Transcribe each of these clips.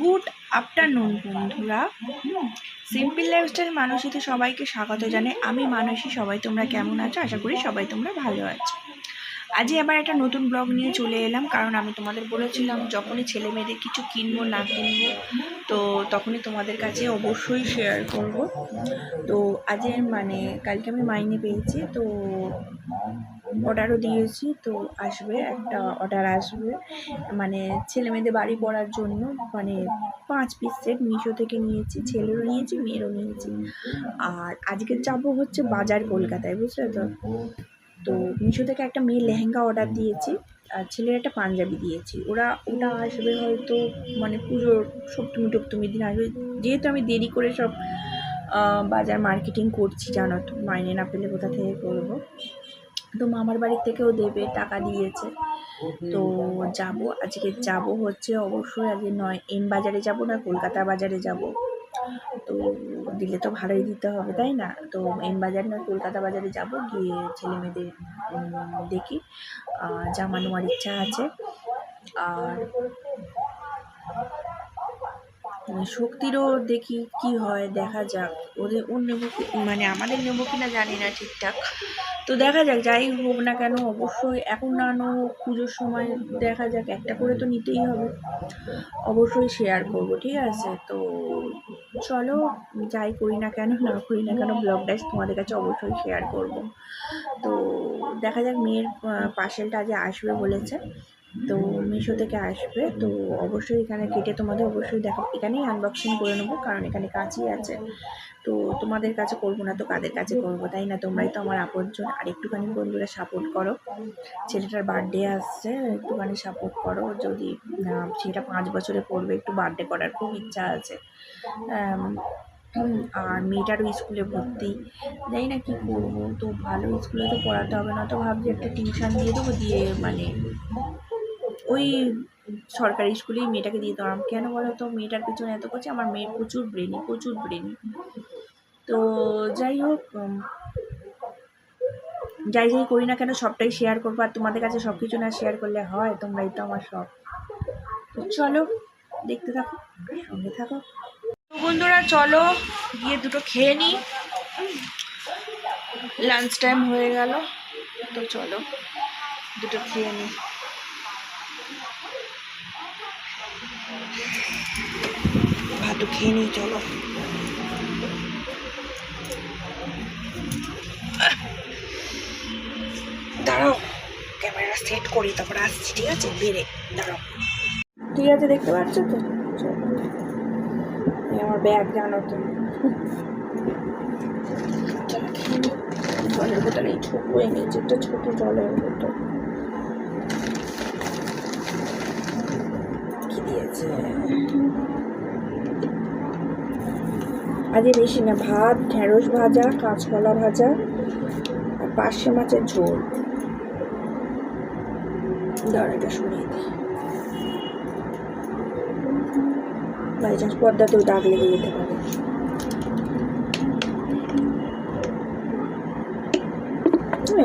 Good afternoon, বন্ধুরা। Simple lifestyle মানসীতে সবাইকে স্বাগত জানাই। আমি মানসী, সবাই তোমরা কেমন আছো? আশা করি সবাই তোমরা ভালো আছো। আজই আবার একটা নতুন ব্লগ নিয়ে চলে এলাম, কারণ আমি তোমাদের বলেছিলাম, যখনই ছেলে মেয়েদের কিছু কিনবো, না কিনবো, তো তখনই তোমাদের কাছে অবশ্যই শেয়ার করব। তো আজের মানে কালকে আমি মাইনে পেয়েছি, তো অর্ডারও দিয়েছি, তো আসবে, একটা অর্ডার আসবে। মানে ছেলে মেয়েদের বাড়ি পড়ার জন্য মানে পাঁচ পিস সেট মিশো থেকে নিয়েছি, ছেলেরও নিয়েছি, মেয়েরও নিয়েছি। আর আজকে যাব হচ্ছে বাজার কলকাতায়, বুঝলে তো? তো মিশো থেকে একটা মেয়ের লেহেঙ্গা অর্ডার দিয়েছি, আর ছেলের একটা পাঞ্জাবি দিয়েছি। ওরা, ওটা আসবে হয়তো মানে পুজোর সপ্তমী টপ্তমী দিন আসবে। যেহেতু আমি দেরি করে সব বাজার মার্কেটিং করছি, জানো তো, মাইনে না পেলে কোথা থেকে করব? তো মামার বাড়ি থেকেও দেবে টাকা দিয়েছে। তো যাব আজকে যাব হচ্ছে অবশ্যই আজকে নয় এম বাজারে যাব না কলকাতা বাজারে যাব। তো দিলে তো ভালোই দিতে হবে তাই না? তো এম বাজার না কলকাতা বাজারে যাব গিয়ে ছেলে মেয়েদের দেখি। জামা নেওয়ার ইচ্ছা আছে। আর উম, শক্তিরও দেখি কি হয় দেখা যাক। ওদের ওর নেব মানে আমাদের নেব কিনা জানি না ঠিকঠাক। তো দেখা যাক, যাই হোক না কেন, অবশ্যই এখন না নো পুজোর সময় দেখা যাক, একটা করে তো নিতেই হবে। অবশ্যই শেয়ার করব, ঠিক আছে? তো চলো, যাই করি না কেন, না করি না কেন ব্লগটা তোমাদের কাছে অবশ্যই শেয়ার করব। তো দেখা যাক, মেয়ের পার্সেলটা আজ আসবে বলেছে। তো মিশো থেকে আসবে। তো অবশ্যই এখানে কেটে তোমাদের অবশ্যই দেখো, এখানেই আনবক্সিং করে নেব, কারণ এখানে কাছেই আছে। তো তোমাদের কাছে করব না তো কাদের কাছে করব, তাই না? তোমরাই তো আমার আপনজন। আর একটুখানি বন্ধুরা সাপোর্ট করো। ছেলেটার বার্থডে আসছে, একটুখানি সাপোর্ট করো। যদি সেটা পাঁচ বছরে পড়বে, একটু বার্থডে করার খুব ইচ্ছা আছে। আর মেয়েটারও স্কুলে ভর্তি। জানি না কী করব, তো ভালো স্কুলে তো পড়াতে হবে না, তো ভাবছি একটা টিউশন দিয়ে দেবো, দিয়ে মানে ওই সরকারি স্কুলেই মেয়েটাকে দিয়ে দিতাম কেন বলো তো? মেয়েটার পিছনে এত করছে, আমার মেয়ে প্রচুর ব্রেনি প্রচুর ব্রেনি তো যাই হোক যাই যাই করি না কেন, সবটাই শেয়ার করব। আর তোমাদের কাছে সব কিছু না শেয়ার করলে হয়? তোমরাই তো আমার সব। তো চলো, দেখতে থাকো, সঙ্গে থাকো। বন্ধুরা, চলো, গিয়ে দুটো খেয়ে নিই। লাঞ্চ টাইম হয়ে গেল। তো চলো, দুটো খেয়ে নিই। ভাতও খেয়ে নিই চলো। দাঁড়াও ক্যামেরা সেট করি, তারপরে আসছি, ঠিক আছে? বেরে, দাঁড়াও। ঠিক আছে দেখতে পাচ্ছ তো? আমার ব্যাগ জানো তো। জলের বোতল এই ছোটো এনেছি একটা ছোটো জলের বোতল। কি দিয়েছে? আজকে বেশি না, ভাত, ঢেঁড়স ভাজা, কাঁচকলা ভাজা আর পার্শে মাছের ঝোল। দাঁড়াটা সরিয়ে দিই। বাই চান্স পর্দাতেও দাগ লেগে যেতে পারে।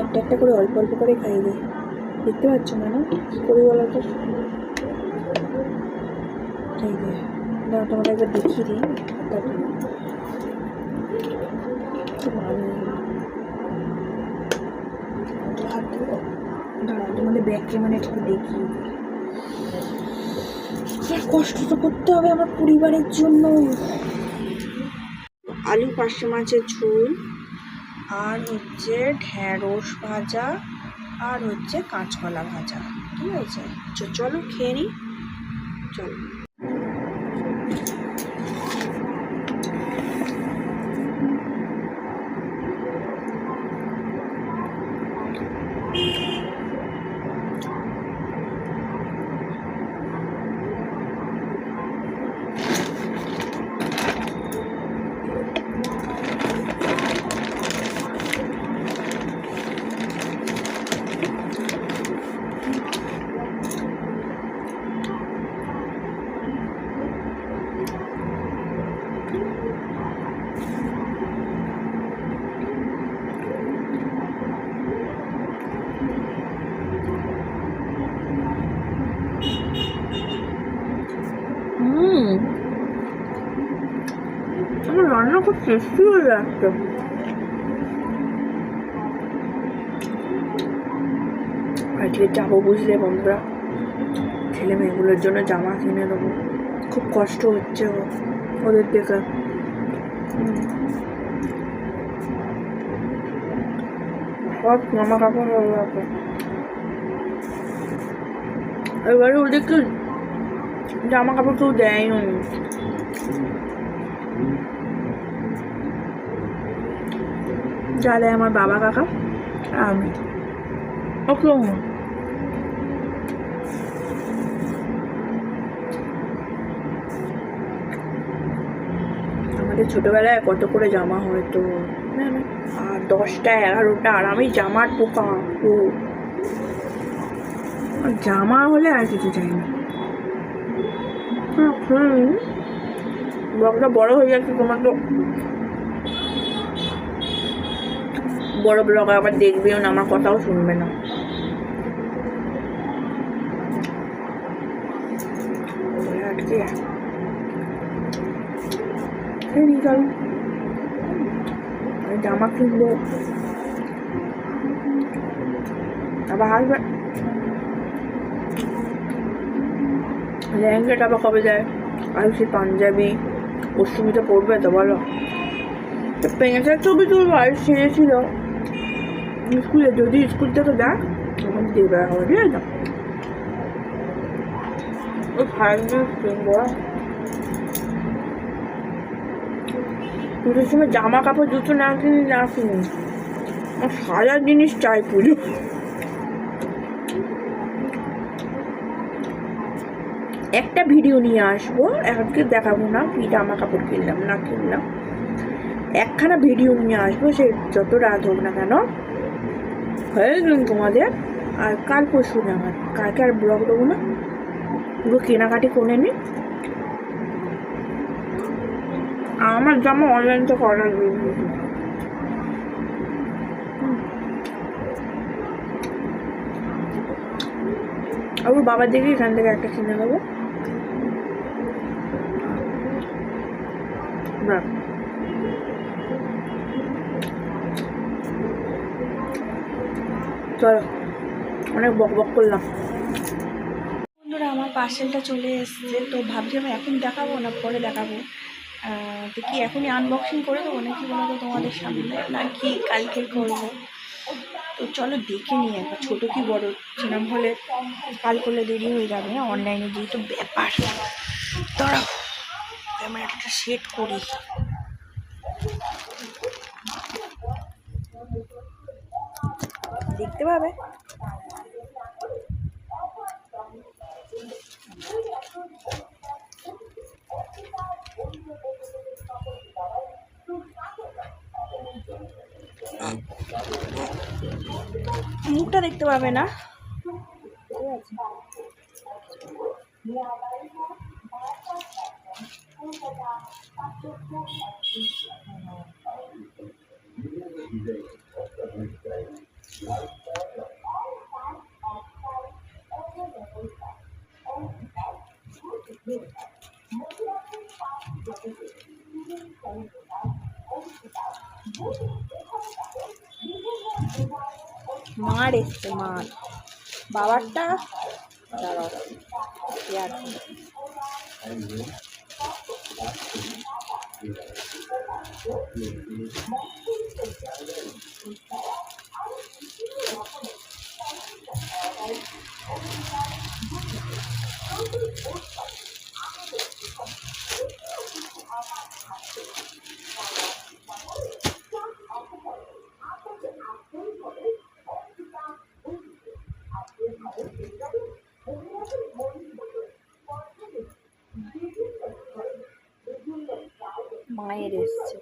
একটা একটা করে অল্প অল্প করে খাই দিই দেখতে পাচ্ছ না না কী করি বলো তো? যে দাও তোমাকে একবার দেখিয়ে দিই তারপর কি ভালো হাত ধরো। দাঁড়াও মানে একটু দেখি। কষ্ট তো করতে হবে আমার পরিবারের জন্য। আলু পার্শে মাছের ঝোল, আর হচ্ছে ঢ্যাঁড়স ভাজা, আর হচ্ছে কাঁচকলা ভাজা। ঠিক আছে? চলো খেয়ে নিই চলো। খুব টেস্টি হয়ে যাচ্ছে আজকে যাব বুঝলে বন্ধুরা ছেলে মেয়েগুলোর জন্য জামা কিনে দেবো খুব কষ্ট হচ্ছে ওদের হুম। সব জামা কাপড় হয়ে গেছে এবারে ওদেরকে জামা কাপড় কেউ দেয়ও যা দেয় আমার বাবা কাকা আর আমি। আমাদের ছোটবেলায় কত করে জামা হয়তো আর দশটা এগারোটা আর আমি জামার পোকা ও। আর জামা হলে আর কিছু চাই না। হুম, বড় হয়ে যাচ্ছে তোমার তো। বড় ব্লগ আবার দেখবেও না, আমার কথাও শুনবে না। জামা কিনবো আবার আসবে লেহেঙ্গাটা আবার কবে যায়? আয়ুষের পাঞ্জাবি অষ্টমীতে পড়বে তো বলো। তো পেঁচার ছবি তুলবো আয়ুষ ছেড়েছিল। স্কুলে, যদি স্কুল থেকে দেখ তখন দেবে হবে ঠিক আছে পুজোর সময় জামা কাপড়, জুতো না কিনি না। কিনি সারা জিনিস চাই পুজো। একটা ভিডিও নিয়ে আসব, আজকে দেখাবো না, কি জামা কাপড় কিনলাম, না কিনলাম। একখানা ভিডিও নিয়ে আসব, সে যত রাত হোক না কেন। হয়ে গেল তোমাদের? আর কাল পরশু নাগাদ কালকে আর ব্লগ দেবো না। পুরো কেনাকাটি করে নি। আমার জামা অনলাইন দিয়েছি। আর ওর বাবার দেখে এখান থেকে একটা কিনে নেব। ব্রাভ। চলো অনেক বক বক করলাম। বন্ধুরা, আমার পার্সেলটা চলে এসেছে, তো ভাবছি আমি এখন দেখাবো না, পরে দেখাবো। তো কি এখনই আনবক্সিং করে দেবো নাকি বলব তোমাদের সামনে? নাকি কালকে করব? তো চলো দেখে নিই একবার, ছোটো কি বড়? সেরকম হলে কাল করলে দেরি হয়ে যাবে না অনলাইনে যেহেতু ব্যাপার। দাঁড়াও ক্যামেরাটা সেট করি। দেখতে পাবে। মুখটা দেখতে পাবে না। মার এসছে মার বাবারটা দাঁড়াও এ আছে। মায়ের এসছে।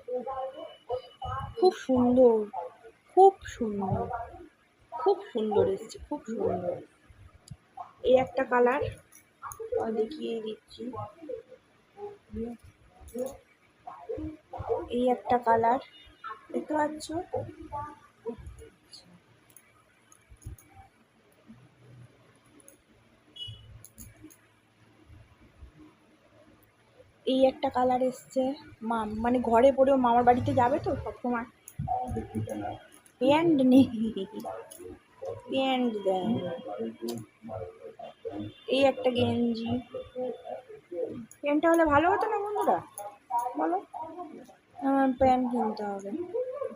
খুব সুন্দর খুব সুন্দর খুব সুন্দর এসছে, খুব সুন্দর। এই একটা কালার দেখিয়ে দিচ্ছি। এই একটা কালার, দেখতে পাচ্ছ? এই একটা কালার এসছে। মা মানে ঘরে পরেও মামার বাড়িতে যাবে তো সবসময়। প্যান্ট নেই। প্যান্ট এই একটা গেঞ্জি। প্যান্টটা হলে ভালো হতো না বন্ধুরা? বলো। প্যান্ট কিনতে হবে।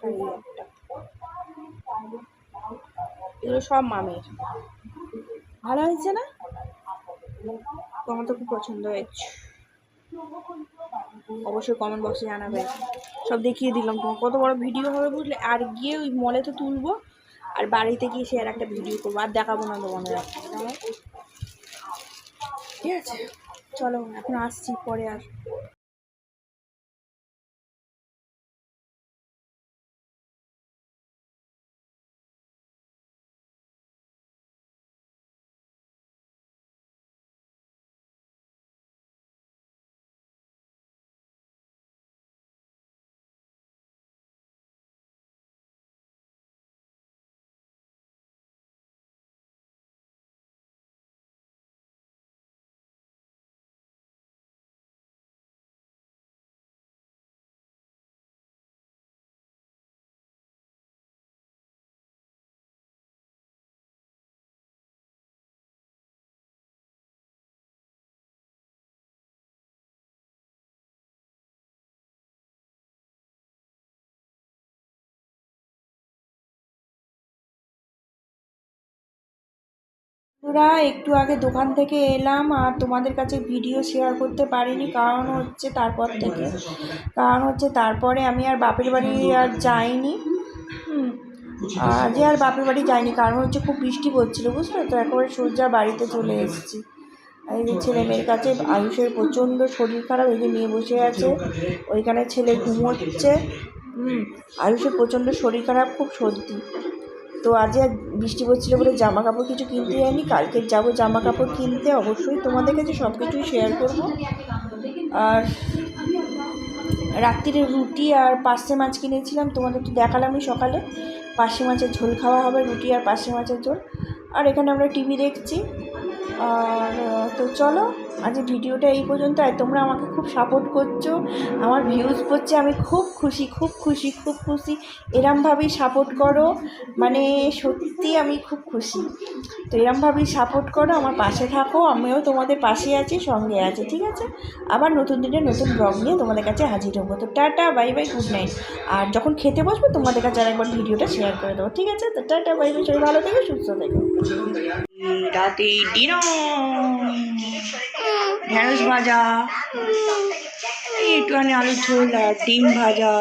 এই একটা। এগুলো সব মামের। ভালো হয়েছে না? তোমার তো খুব পছন্দ হয়েছে। অবশ্যই কমেন্ট বক্সে জানাবে। সব দেখিয়ে দিলাম তোমার কত বড় ভিডিও হবে বুঝলে? আর গিয়ে ওই মলে তো তুলবো, আর বাড়িতে গিয়ে সে আর একটা ভিডিও করব, আর দেখাবো না তোমাদের আর। ঠিক আছে? চলো, এখন আসছি, পরে আর বন্ধুরা, একটু আগে দোকান থেকে এলাম আর তোমাদের কাছে ভিডিও শেয়ার করতে পারিনি, কারণ হচ্ছে তারপর থেকে। কারণ হচ্ছে তারপরে আমি আর বাপের বাড়ি আর যাইনি। আজ আর বাপের বাড়ি যাইনি, কারণ হচ্ছে খুব বৃষ্টি পড়ছিল, বুঝলে তো? একেবারে সোজা বাড়িতে চলে এসেছি। এই যে ছেলে মেয়ের কাছে আয়ুষের প্রচণ্ড শরীর খারাপ, এই যে মেয়ে বসে আছে, ওইখানে ছেলে ঘুমোচ্ছে। হুম, আয়ুষের প্রচণ্ড শরীর খারাপ, খুব সর্দি। তো আজ আর বৃষ্টি পড়ছিল বলে জামা কাপড় কিছু কিনতে যাইনি। কালকে যাব জামা কাপড় কিনতে, অবশ্যই তোমাদের কাছে সব কিছুই শেয়ার করব। আর রাত্রিরে রুটি আর পার্শে মাছ কিনেছিলাম, তোমাদের তো দেখালামই সকালে। পার্শে মাছের ঝোল খাওয়া হবে, রুটি আর পার্শে মাছের ঝোল। আর এখানে আমরা টিভি দেখছি। আর, তো চলো আজ ভিডিওটা এই পর্যন্ত আর তোমরা আমাকে খুব সাপোর্ট করছ, আমার ভিউজ পড়ছে আমি খুব খুশি খুব খুশি খুব খুশি। এরমভাবেই সাপোর্ট করো মানে সত্যি আমি খুব খুশি। তো এরমভাবেই সাপোর্ট করো, আমার পাশে থাকো, আমিও তোমাদের পাশে আছি, সঙ্গে আছি, ঠিক আছে? আবার নতুন দিনে নতুন ব্লগ নিয়ে তোমাদের কাছে হাজির হব। তো tata bye bye good night আর যখন খেতে বসবো, তোমাদের কাছে আর একবার ভিডিওটা শেয়ার করে দেবো, ঠিক আছে? তো টাটা বাই বাই সবাই ভালো থেকো, সুস্থ থেকো। রাতে ডিনার ঢেঁড়স ভাজা একটু একটুখানি আলুর ঝোল আর ডিম ভাজা,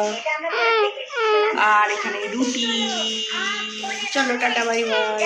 আর এখানে রুটি। চলো টাটা, বাই বাই।